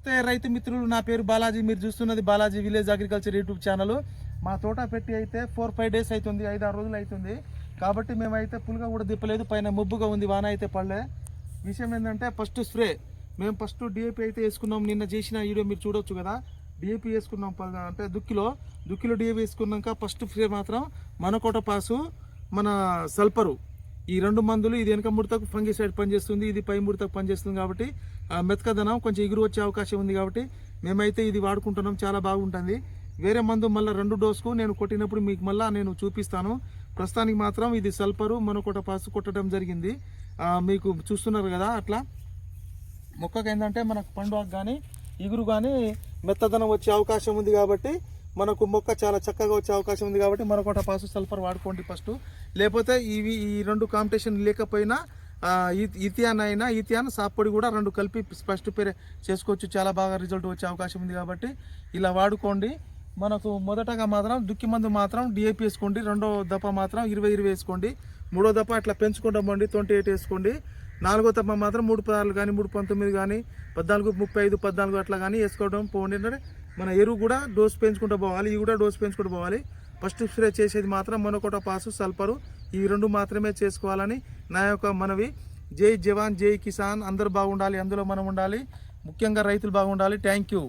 నమస్తే రైతు మిత్రులు నా పేరు బాలాజీ. మీరు చూస్తున్నది Balaji village agriculture YouTube channel. మా తోట పెట్టి అయితే ఫోర్ ఫైవ్ డేస్ అవుతుంది ఐదు ఆరు రోజులు అవుతుంది కాబట్టి మేమైతే పులుగా కూడా దిప్పలేదు పైన ముబ్బుగా ఉంది వాన అయితే పడలే. విషయం ఏంటంటే ఫస్ట్ స్ప్రే మేము ఫస్ట్ డిఏపి అయితే వేసుకున్నాం నిన్న చేసిన వీడియో మీరు చూడొచ్చు కదా. డిఏపి వేసుకున్నాం ప- అంటే దుక్కిలో. దుక్కిలో డిఏపి వేసుకున్నాక ఫస్ట్ స్ప్రే మాత్రం మనకోట పాసు మన సల్పరు. ఈ రెండు మందులు ఇది వెనక ముడతకు ఫంగిసైడ్ పనిచేస్తుంది ఇది పై ముడతకు పనిచేస్తుంది కాబట్టి మెతకదనం కొంచెం ఎగురు వచ్చే అవకాశం ఉంది కాబట్టి మేమైతే ఇది వాడుకుంటున్నాం చాలా బాగుంటుంది. వేరే మందు మళ్ళీ రెండు డోసుకు నేను కొట్టినప్పుడు మీకు మళ్ళీ నేను చూపిస్తాను. ప్రస్తుతానికి మాత్రం ఇది సల్పరు మనకోట పాసు కొట్టడం జరిగింది. మీకు చూస్తున్నారు కదా అట్లా. మొక్కకు ఏంటంటే మనకు పండుగ కానీ ఇగురు కానీ మెత్తదనం వచ్చే అవకాశం ఉంది కాబట్టి మనకు మొక్క చాలా చక్కగా వచ్చే అవకాశం ఉంది కాబట్టి మరొకట పాసు సల్ఫర్ వాడుకోండి ఫస్ట్ లేకపోతే ఇవి ఈ రెండు కాంపిటీషన్ లేకపోయినా ఆ, ఇథియాన్ అయినా ఇథియాన్ సాప్పొడి కూడా రెండు కలిపి ఫస్ట్ పేరే చేసుకోవచ్చు. చాలా బాగా రిజల్ట్ వచ్చే అవకాశం ఉంది కాబట్టి ఇలా వాడుకోండి. మనకు మొదటగా మాత్రం దుక్కి మందు మాత్రం డిఏపి వేసుకోండి. రెండో దప్ప మాత్రం ఇరవై ఇరవై వేసుకోండి. మూడో దప్ప అట్లా పెంచుకుంటాం అండి. ట్వంటీ ఎయిట్ వేసుకోండి. నాలుగో తప్ప మాత్రం మూడు పదహారు కానీ మూడు పంతొమ్మిది కానీ పద్నాలుగు ముప్పై ఐదు పద్నాలుగు అట్లా కానీ వేసుకోవడం పోండి. మన ఎరువు కూడా డోస్ పెంచుకుంటూ పోవాలి ఇవి కూడా డోస్ పెంచుకుంటూ పోవాలి. ఫస్ట్ స్ప్రే చేసేది మాత్రం మనకొట పాసు సల్పరు. ఈ రెండు మాత్రమే చేసుకోవాలని నా యొక్క మనవి. జై జవాన్ జై కిసాన్. అందరూ బాగుండాలి అందులో మనం ఉండాలి. ముఖ్యంగా రైతులు బాగుండాలి. Thank you